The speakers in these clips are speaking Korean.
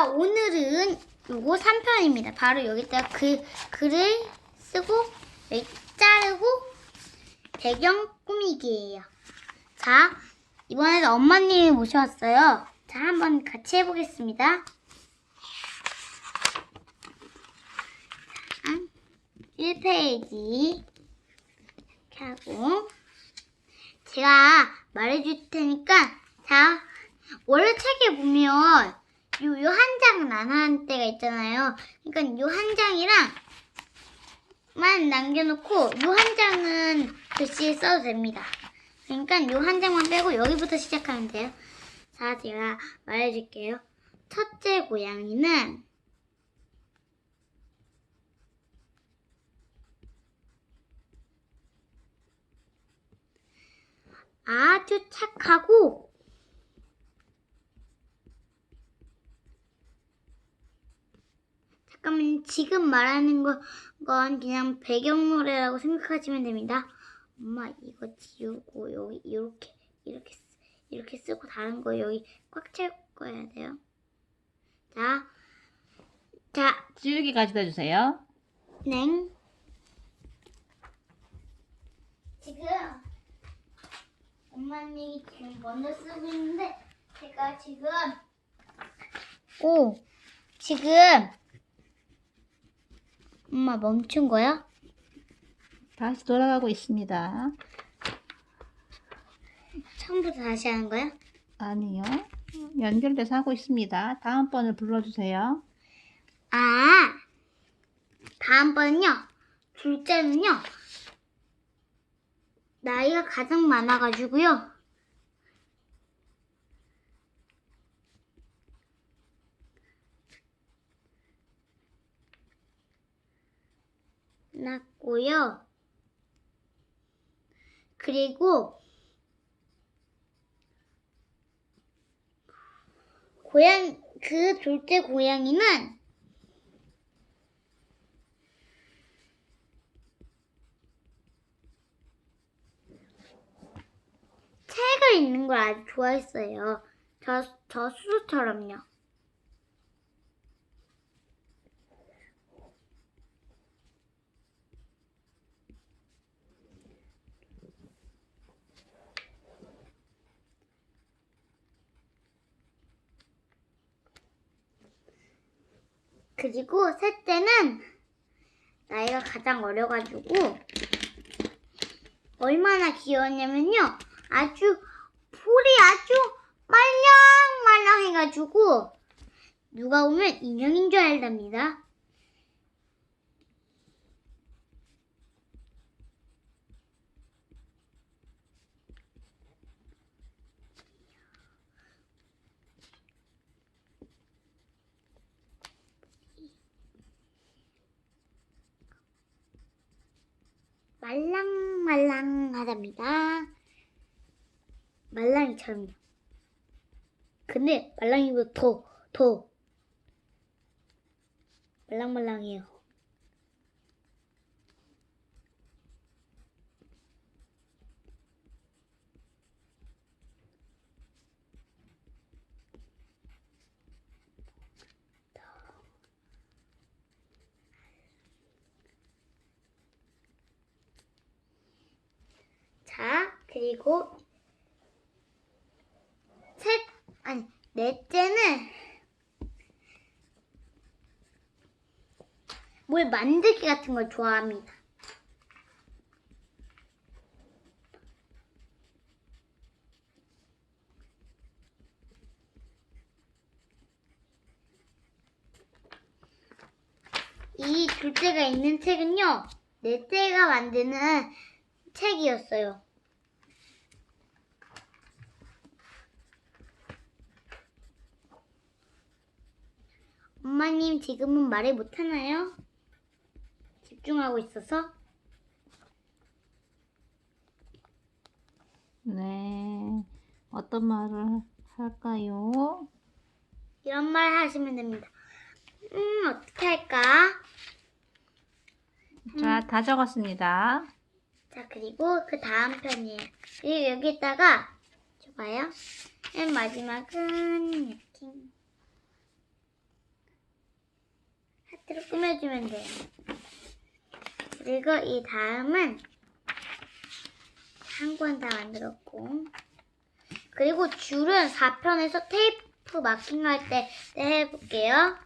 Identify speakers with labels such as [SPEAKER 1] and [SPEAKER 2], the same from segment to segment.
[SPEAKER 1] 자, 오늘은 요거 3편입니다. 바로 여기다가 그, 글을 쓰고, 여기 자르고, 배경 꾸미기예요. 자, 이번에도 엄마님이 모셔왔어요. 자, 한번 같이 해보겠습니다. 자, 1페이지 이렇게 하고 제가 말해줄 테니까 자, 원래 책에 보면 요, 요한안 하는 때가 있잖아요. 그러니까 요 한 장이랑 만 남겨놓고 요 한 장은 글씨 써도 됩니다. 그러니까 요 한 장만 빼고 여기부터 시작하면 돼요. 자, 제가 말해줄게요. 첫째 고양이는 아주 착하고 잠깐만 지금 말하는 거, 건 그냥 배경노래라고 생각하시면 됩니다. 엄마 이거 지우고 여기 이렇게 이렇게 쓰- 이렇게 쓰고 다른 거 여기 꽉 채우고 해야 돼요. 자, 자,
[SPEAKER 2] 지우개 가져다 주세요.
[SPEAKER 1] 냉. 지금 엄마님이 지금 먼저 쓰고 있는데 제가 지금 오 지금 엄마 멈춘 거야?
[SPEAKER 2] 다시 돌아가고 있습니다.
[SPEAKER 1] 처음부터 다시 하는 거야?
[SPEAKER 2] 아니요. 연결돼서 하고 있습니다. 다음 번을 불러주세요.
[SPEAKER 1] 아 다음번은요 둘째는요 나이가 가장 많아가지고요 낳고요 그리고 고양 그 둘째 고양이는 책을 읽는 걸 아주 좋아했어요. 저, 저 수수처럼요. 그리고 셋째는 나이가 가장 어려가지고 얼마나 귀여웠냐면요. 아주 볼이 아주 말랑말랑해가지고 누가 보면 인형인 줄 알답니다. 말랑말랑하답니다. 말랑이처럼요. 근데 말랑이보다 더, 더 말랑말랑해요. 자, 그리고 셋, 아니, 넷째는 뭘 만들기 같은 걸 좋아합니다. 이 둘째가 있는 책은요, 넷째가 만드는 책이었어요. 엄마님 지금은 말을 못하나요? 집중하고 있어서?
[SPEAKER 2] 네. 어떤 말을 할까요?
[SPEAKER 1] 이런 말 하시면 됩니다. 음, 어떻게 할까?
[SPEAKER 2] 자, 다 적었습니다.
[SPEAKER 1] 자, 그리고 그 다음 편이에요. 그리고 여기다가, 줘봐요. 맨 마지막은, 이렇게. 테이프로 꾸며주면 돼요. 그리고 이 다음은 한 권 다 만들었고 그리고 줄은 4편에서 테이프 마킹 할 때 해볼게요.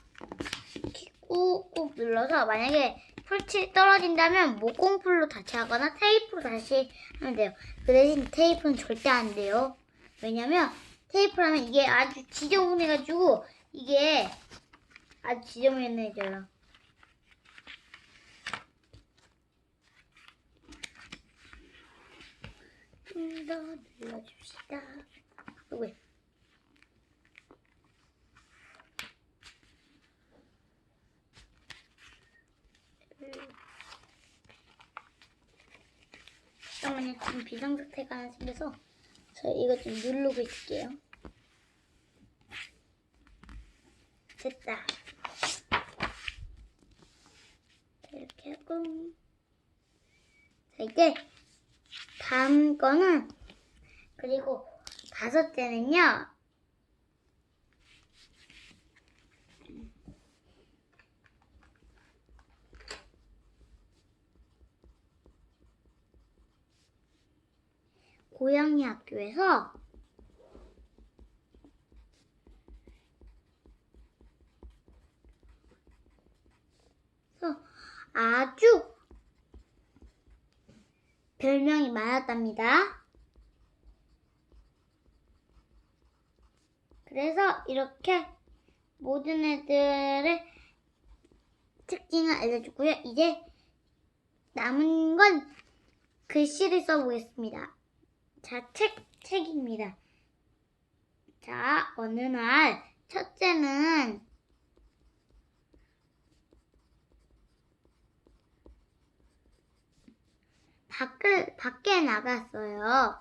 [SPEAKER 1] 꾹꾹 눌러서 만약에 풀치 떨어진다면 목공풀로 다시 하거나 테이프로 다시 하면 돼요. 그 대신 테이프는 절대 안 돼요. 왜냐면 테이프를 하면 이게 아주 지저분해가지고 이게 아주 지저분해져요. 좀더 눌러줍시다. 왜? 잠깐만요. 지금 비상사태가 하나 생겨서 저 이거 좀 누르고 있을게요. 됐다. 이렇게 하고 자 이제 다음 거는 그리고 다섯째는요. 고양이 학교에서 아주 별명이 많았답니다. 그래서 이렇게 모든 애들의 특징을 알려주고요. 이제 남은 건 글씨를 써보겠습니다. 자, 책, 책입니다. 자, 어느 날, 첫째는 밖을, 밖에 나갔어요.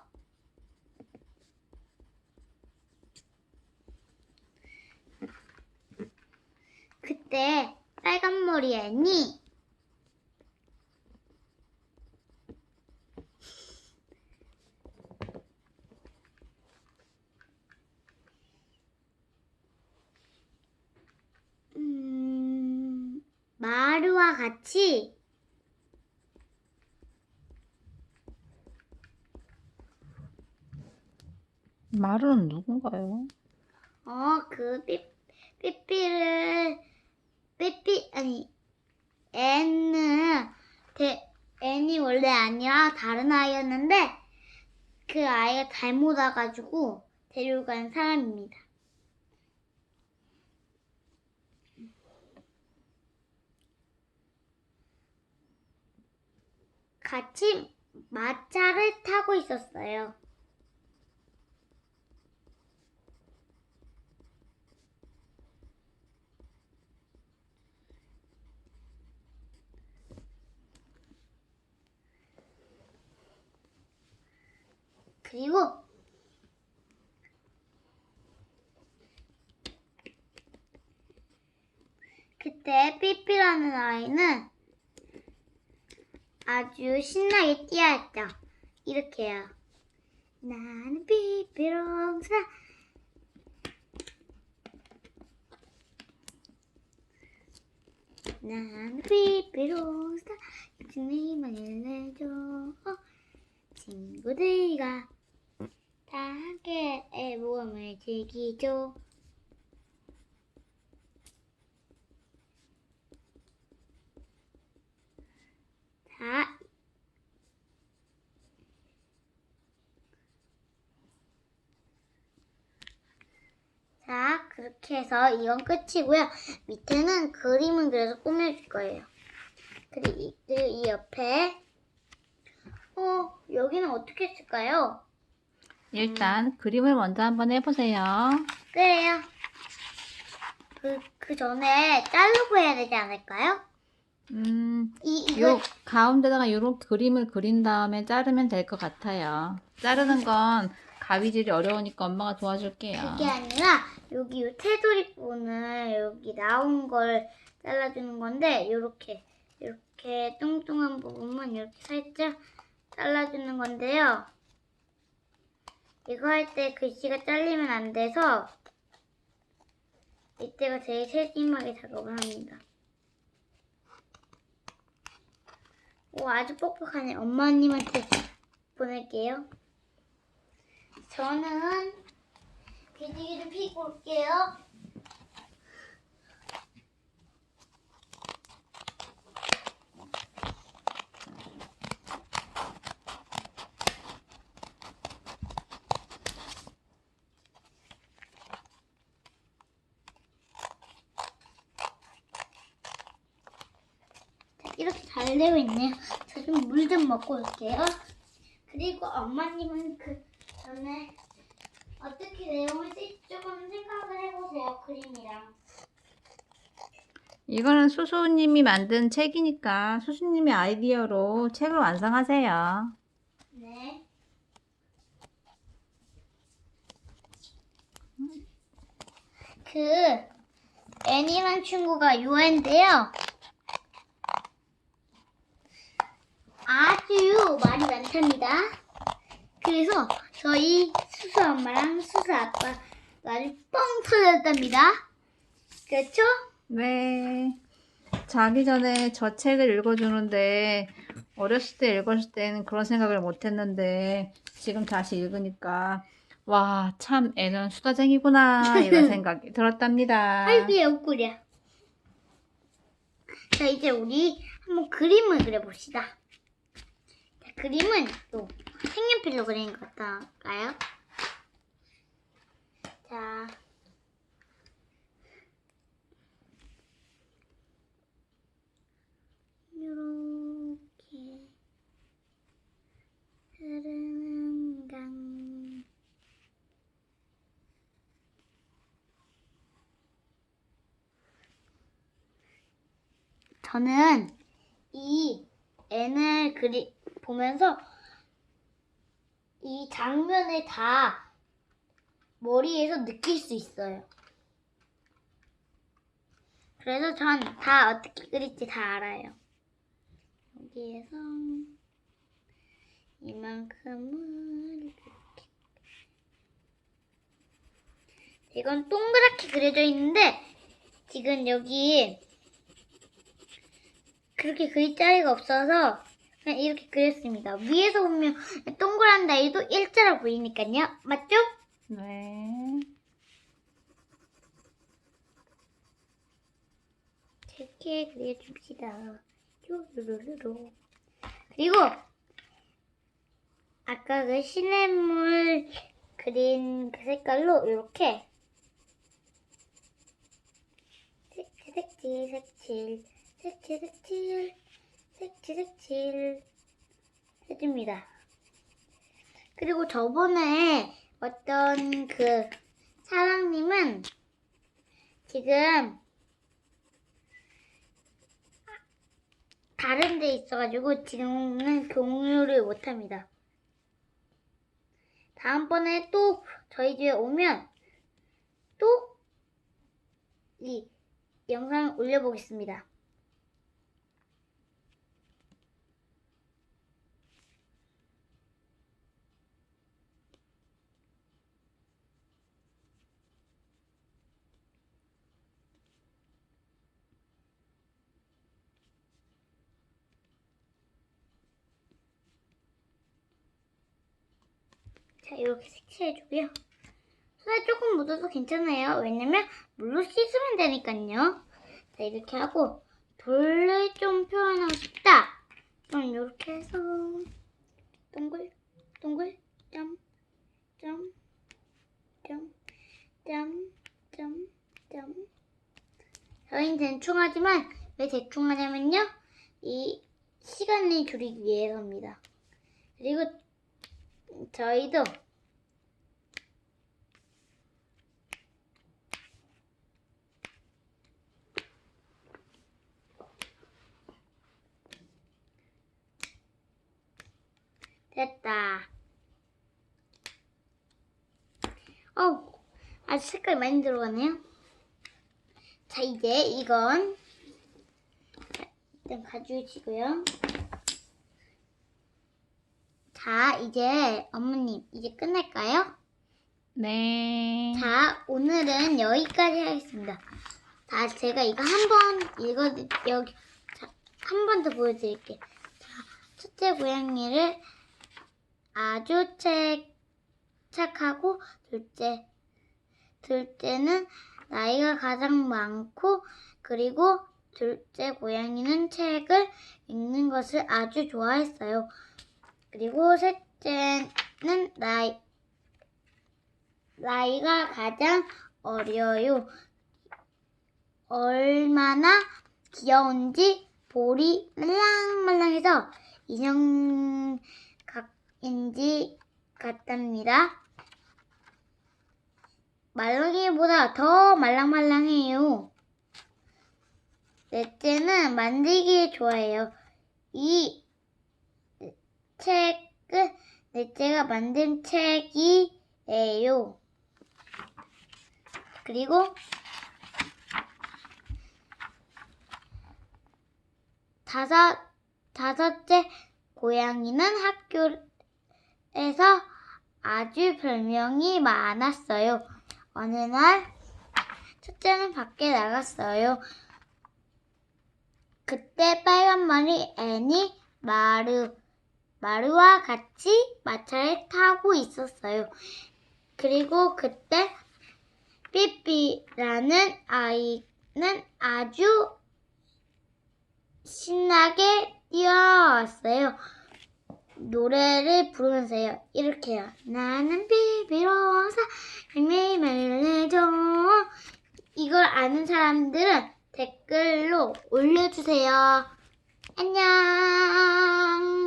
[SPEAKER 1] 그때 빨간 머리 애니 음, 마루와 같이
[SPEAKER 2] 마루는 누군가요?
[SPEAKER 1] 어, 그 삐, 삐삐를 삐삐 아니 애는 대, 애니 원래 아니라 다른 아이였는데 그 아이가 잘못 와가지고 데려간 사람입니다. 같이 마차를 타고 있었어요. 그리고 그때 삐삐라는 아이는 아주 신나게 뛰어했죠. 이렇게요. 나는 삐삐롱사 나는 삐삐롱사 주님만 일내줘 친구들과 다 함께 모험을 즐기죠. 자, 자, 그렇게 해서 이건 끝이고요. 밑에는 그림을 그려서 꾸며줄 거예요. 그리고 이, 그리고 이 옆에, 어, 여기는 어떻게 쓸까요?
[SPEAKER 2] 일단 그림을 먼저 한번 해보세요.
[SPEAKER 1] 그래요. 그, 그 전에 자르고 해야 되지 않을까요?
[SPEAKER 2] 음,
[SPEAKER 1] 이, 이거,
[SPEAKER 2] 요 가운데다가 요런 그림을 그린 다음에 자르면 될 것 같아요. 자르는 건 가위질이 어려우니까 엄마가 도와줄게요.
[SPEAKER 1] 그게 아니라, 여기 요 테두리 부분을 여기 나온 걸 잘라주는 건데, 요렇게, 이렇게 뚱뚱한 부분은 이렇게 살짝 잘라주는 건데요. 이거 할 때 글씨가 잘리면 안 돼서 이때가 제일 세심하게 작업을 합니다. 오 아주 뻑뻑하네. 엄마님한테 보낼게요. 저는 비둘기를 피고 올게요. 이렇게 잘 되어 있네요. 저 좀 물 좀 먹고 올게요. 그리고 엄마님은 그 전에 어떻게 내용을 쓸지 조금 생각을 해보세요. 그림이랑.
[SPEAKER 2] 이거는 수수님이 만든 책이니까 수수님의 아이디어로 책을 완성하세요.
[SPEAKER 1] 네. 그 애니란 친구가 유해인데요. 아주 많답니다. 그래서 저희 수수 엄마랑 수수 아빠 말이 뻥 터졌답니다. 그렇죠?
[SPEAKER 2] 네. 자기 전에 저 책을 읽어주는데 어렸을 때 읽었을 때는 그런 생각을 못 했는데 지금 다시 읽으니까 와, 참 애는 수다쟁이구나 이런 생각이 들었답니다.
[SPEAKER 1] 아이고 옆구리야. 자 이제 우리 한번 그림을 그려봅시다. 자, 그림은 또 색연필로 그리는 것 같아요. 자. 이렇게 흐르는 강 저는 이 N을 그리 보면서 이 장면을 다 머리에서 느낄 수 있어요. 그래서 전 다 어떻게 그릴지 다 알아요. 여기에서 이만큼을 이렇게 이건 동그랗게 그려져 있는데 지금 여기 그렇게 그릴 자리가 없어서 그냥 이렇게 그렸습니다. 위에서 보면 동그란 다리도 일자로 보이니까요. 맞죠?
[SPEAKER 2] 네.
[SPEAKER 1] 이렇게 그려줍시다. 뾰루루루루. 그리고 아까 그 시냇물 그린 그 색깔로 이렇게 색칠 색칠 색칠 색칠 색칠 색칠 색칠 해줍니다. 그리고 저번에 어떤 그 사랑님은 지금 다른 데 있어가지고 지금은 공유를 못합니다. 다음번에 또 저희 집에 오면 또 이 영상 올려보겠습니다. 자, 이렇게 색칠해주고요. 손에 조금 묻어도 괜찮아요. 왜냐면 물로 씻으면 되니까요. 자, 이렇게 하고 돌을 좀 표현하고 싶다. 그럼 이렇게 해서 동글, 동글, 점, 점, 점, 점, 점, 점. 저희는 대충 하지만 왜 대충 하냐면요. 이 시간을 줄이기 위해서입니다. 그리고 저희도 됐다. 어, 아주 색깔 많이 들어가네요. 자, 이제 이건 일단 가져주시고요. 자, 이제 어머님, 이제 끝낼까요?
[SPEAKER 2] 네.
[SPEAKER 1] 자, 오늘은 여기까지 하겠습니다. 자, 제가 이거 한번 읽어, 여기, 자, 한번 더 보여드릴게요. 자, 첫째 고양이를 아주 착, 착하고 둘째 둘째는 나이가 가장 많고 그리고 둘째 고양이는 책을 읽는 것을 아주 좋아했어요. 그리고 셋째는 나이 나이가 가장 어려요. 얼마나 귀여운지 볼이 말랑말랑해서 인형 각인지 같답니다. 말랑이보다 더 말랑말랑해요. 넷째는 만들기 좋아해요. 이 책은 넷째가 만든 책이에요. 그리고 다섯, 다섯째 고양이는 학교에서 아주 별명이 많았어요. 어느 날, 첫째는 밖에 나갔어요. 그때 빨간 머리 애니 마르, 마르와 같이 마차를 타고 있었어요. 그리고 그때 삐삐라는 아이는 아주 신나게 뛰어왔어요. 노래를 부르면서요. 이렇게요. 나는 삐삐로사 매일매일 내줘. 이걸 아는 사람들은 댓글로 올려주세요. 안녕.